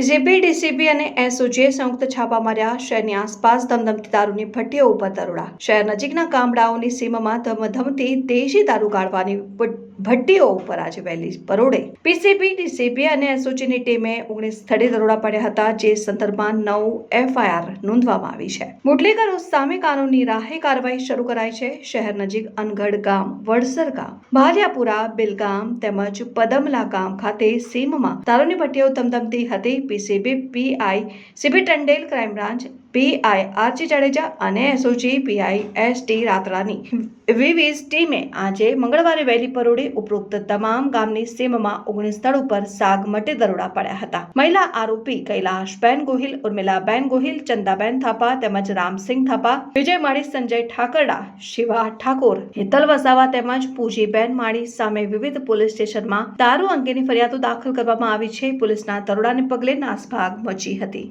જેબી DCB અને એસઓજીએ સંયુક્ત છાપા માર્યા, શહેરની આસપાસ ધમધમતી દારૂની ભટ્ટીઓ ઉપર દરોડા શહેર નજીકના ગામડાઓની સીમામાં ધમધમતી દેશી દારૂ ભ- ભટ્ટીઓ ઉપર આજે વહેલી પરોડે પીસીબી ડીસીબી અને એસઓજીની ટીમે ઓગણીસ સ્થળે દરોડા પાડ્યા હતા, જે સંદર્ભમાં નવ એફઆઈઆર નોંધવામાં આવી છે. મુરલીગરો સામે કાનૂની રાહે કાર્યવાહી શરૂ કરાઈ છે. શહેર નજીક અનગઢ ગામ, વડસર ગામ, ભાલિયાપુરા, બિલગામ તેમજ પદમલા ગામ ખાતે સીમમાં તારોની ભટ્ટીઓ ધમધમતી હતી. PCB PI CB Tandel, crime branch PI RG Jadeja અને એસઓજી પીઆઈ એસ ટી રાત્રાની. વિવિધ ટીમે આજે મંગળવારે વહેલી પરોડે ઉપરોક્ત તમામ ગામની સીમમાં ઓગણીસ સ્થળ ઉપર સાગ મટે દરોડા પડ્યા હતા. મહિલા આરોપી કૈલાશબેન ગોહિલ, ઉર્મિલાબેન ગોહિલ, ચંદાબેન થાપા તેમજ રામસિંહ થાપા વિજય માળી સંજય ઠાકરડા, શિવા ઠાકોર, હેતલ વસાવા તેમજ પૂજીબેન માળી સામે વિવિધ પોલીસ સ્ટેશનમાં દારૂ અંગેની ફરિયાદો દાખલ કરવામાં આવી છે. પોલીસના દરોડાને પગલે નાસભાગ મચી હતી.